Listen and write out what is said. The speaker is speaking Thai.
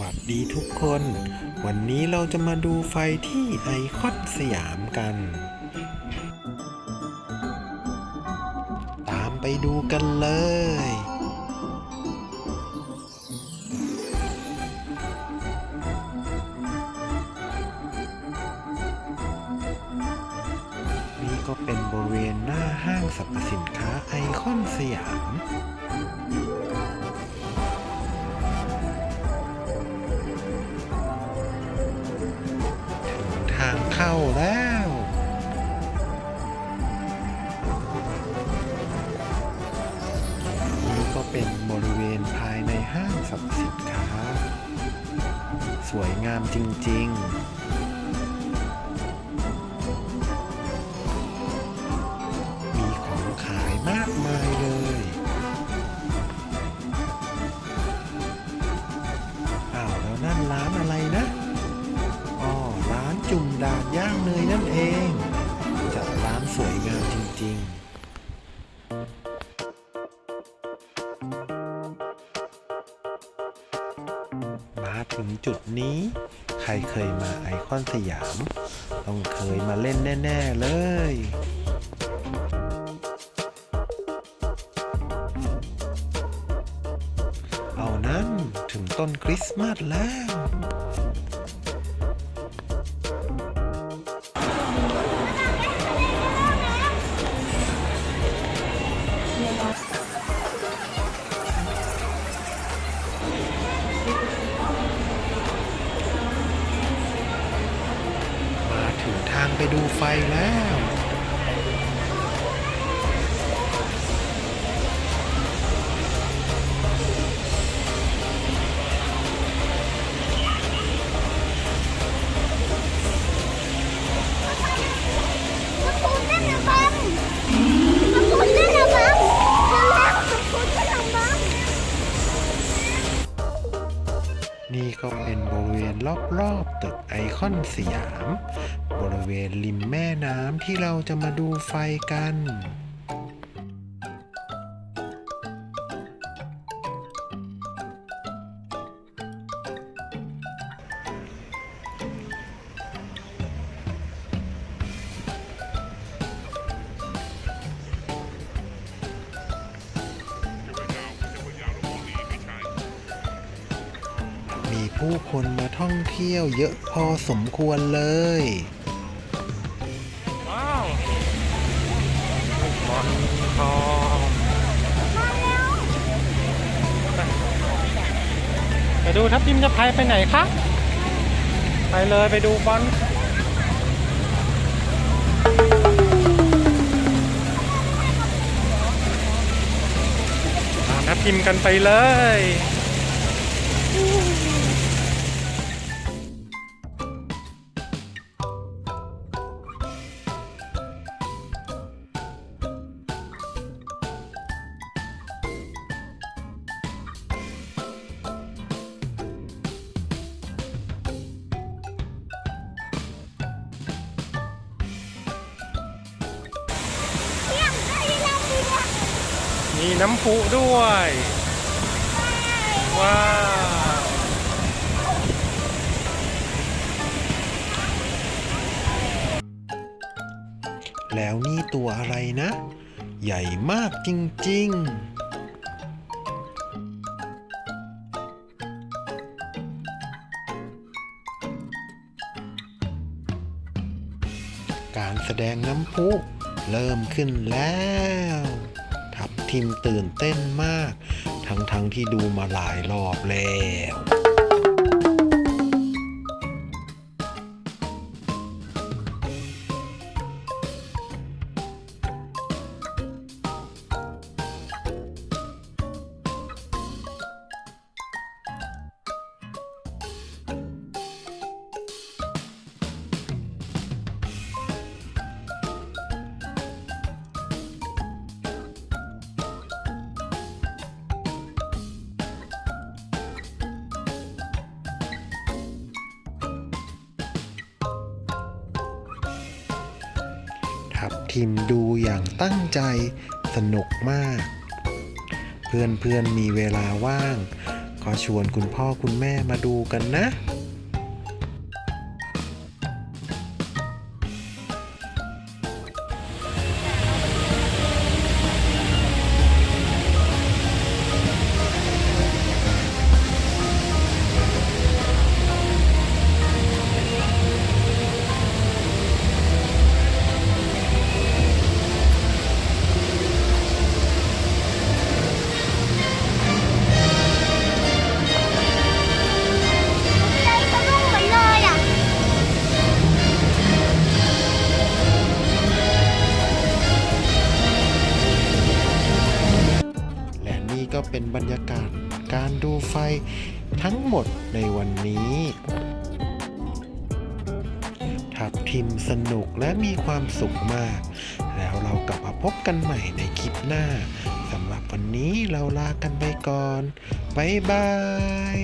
วัสดีทุกคน วันนี้เราจะมาดูไฟที่ไอคอนสยามกัน ตามไปดูกันเลยนี่ก็เป็นบริเวณหน้าห้างสรรพสินค้าไอคอนสยาม แล้ว นี่ก็เป็นบริเวณภายในห้างสรรพสินค้า สวยงามจริง ๆ ถึงจุดนี้ ใครเคยมาไอคอนสยาม ต้องเคยมาเล่นแน่ ๆ เลยเอานั้นถึงต้นคริสต์มาสแล้ว ดูไฟแล้ว นี่ก็เป็นบริเวณรอบๆตึกไอคอนสยาม บริเวณริมแม่น้ำที่เราจะมาดูไฟกัน ผู้คนมาท่องเที่ยวเยอะพอสมควรเลยว้าวบอลทองไปดูทัพทิมจะพายไปไหนคะไปเลยไปดูบอลตามทัพทิมกันไปเลย มีน้ำพุด้วย ว้าวแล้วนี่ตัวอะไรนะ ใหญ่มากจริง ๆการแสดงน้ำพุเริ่มขึ้นแล้ว ทิมตื่นเต้นมาก ทั้งๆทที่ดูมาหลายรอบแล้ว ทับทิมดูอย่างตั้งใจสนุกมาก เพื่อนๆมีเวลาว่าง ก็ชวนคุณพ่อคุณแม่มาดูกันนะ เป็นบรรยาการดูไฟทั้งหมดในวันนี้ทับทิมสนุกและมีความสุขมาก แล้วเรากลับมาพบกันใหม่ในคลิปหน้าสำหรับวันนี้เราลากันไปก่อน บ๊ายบาย